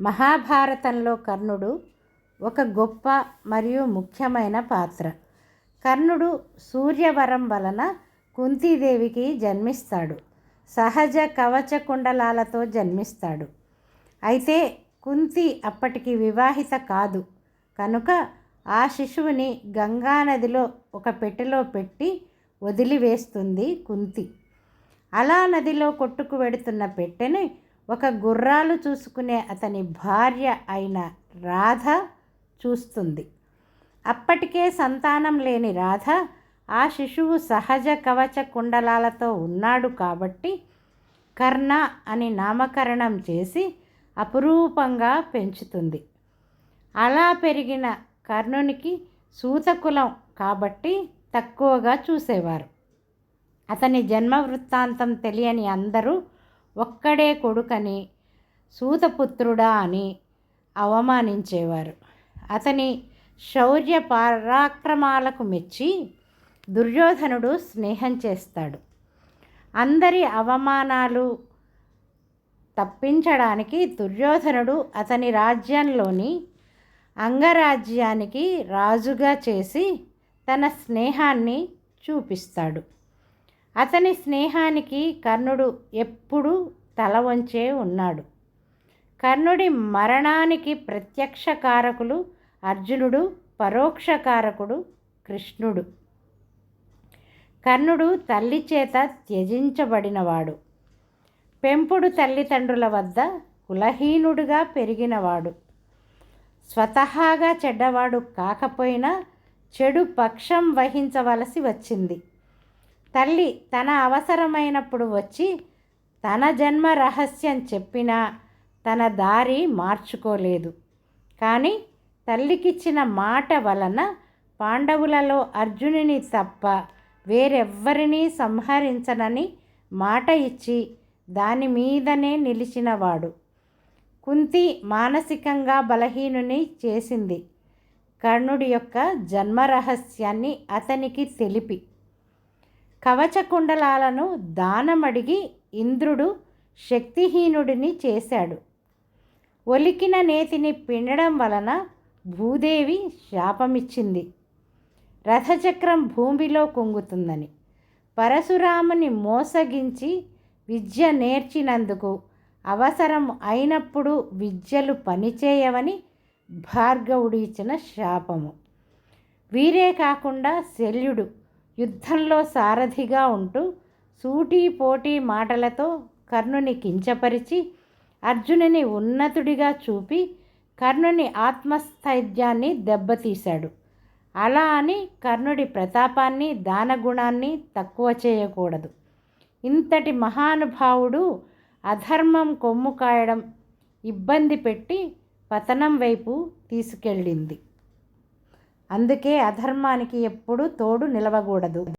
మహాభారతంలో కర్ణుడు ఒక గొప్ప మరియు ముఖ్యమైన పాత్ర. కర్ణుడు సూర్యవరం వలన కుంతీదేవికి జన్మిస్తాడు. సహజ కవచ కుండలాలతో జన్మిస్తాడు. అయితే కుంతి అప్పటికి వివాహిత కాదు. కనుక ఆ శిశువుని గంగానదిలో ఒక పెట్టెలో పెట్టి వదిలివేస్తుంది కుంతి. అలా నదిలో కొట్టుకు వెడుతున్న పెట్టెని ఒక గుర్రాలు చూసుకునే అతని భార్య అయిన రాధ చూస్తుంది. అప్పటికే సంతానం లేని రాధ ఆ శిశువు సహజ కవచ కుండలాలతో ఉన్నాడు కాబట్టి కర్ణ అని నామకరణం చేసి అపురూపంగా పెంచుతుంది. అలా పెరిగిన కర్ణునికి సూతకులం కాబట్టి తక్కువగా చూసేవారు. అతని జన్మ వృత్తాంతం తెలియని అందరూ ఒక్కడే కొడుకని సూతపుత్రుడా అని అవమానించేవారు. అతని శౌర్య పరాక్రమాలకు మెచ్చి దుర్యోధనుడు స్నేహం చేస్తాడు. అందరి అవమానాలు తప్పించడానికి దుర్యోధనుడు అతని రాజ్యంలోని అంగరాజ్యానికి రాజుగా చేసి తన స్నేహాన్ని చూపిస్తాడు. అతని స్నేహానికి కర్ణుడు ఎప్పుడూ తల వంచే ఉన్నాడు. కర్ణుడి మరణానికి ప్రత్యక్ష కారకులు అర్జునుడు పరోక్ష కారకుడు కృష్ణుడు. కర్ణుడు తల్లి చేత త్యజించబడినవాడు. పెంపుడు తల్లిదండ్రుల వద్ద కులహీనుడుగా పెరిగినవాడు. స్వతహాగా చెడ్డవాడు కాకపోయినా చెడు పక్షం వహించవలసి వచ్చింది. తల్లి తన అవసరమైనప్పుడు వచ్చి తన జన్మ రహస్యం చెప్పినా తన దారి మార్చుకోలేదు. కానీ తల్లికిచ్చిన మాట వలన పాండవులలో అర్జునుని తప్ప వేరెవ్వరినీ సంహరించనని మాట ఇచ్చి దాని మీదనే నిలిచినవాడు. కుంతి మానసికంగా బలహీనుని చేసింది. కర్ణుడి యొక్క జన్మరహస్యాన్ని అతనికి తెలిపి కవచకుండలాలను దానమడిగి ఇంద్రుడు శక్తిహీనుడిని చేశాడు. ఒలికిన నేతిని పిండడం వలన భూదేవి శాపమిచ్చింది. రథచక్రం భూమిలో కుంగుతుందని. పరశురాముని మోసగించి విద్య నేర్చినందుకు అవసరం అయినప్పుడు విద్యలు పనిచేయవని భార్గవుడు ఇచ్చిన శాపము. వీరే కాకుండా శల్యుడు యుద్ధంలో సారథిగా ఉంటూ సూటీ పోటీ మాటలతో కర్ణుని కించపరిచి అర్జునుని ఉన్నతుడిగా చూపి కర్ణుని ఆత్మస్థైర్యాన్ని దెబ్బతీశాడు. అలా అని కర్ణుడి ప్రతాపాన్ని దానగుణాన్ని తక్కువ చేయకూడదు. ఇంతటి మహానుభావుడు అధర్మం కొమ్ము కాయడం ఇబ్బంది పెట్టి పతనం వైపు తీసుకెళ్ళింది. అందుకే అధర్మానికి ఎప్పుడూ తోడు నిలవకూడదు.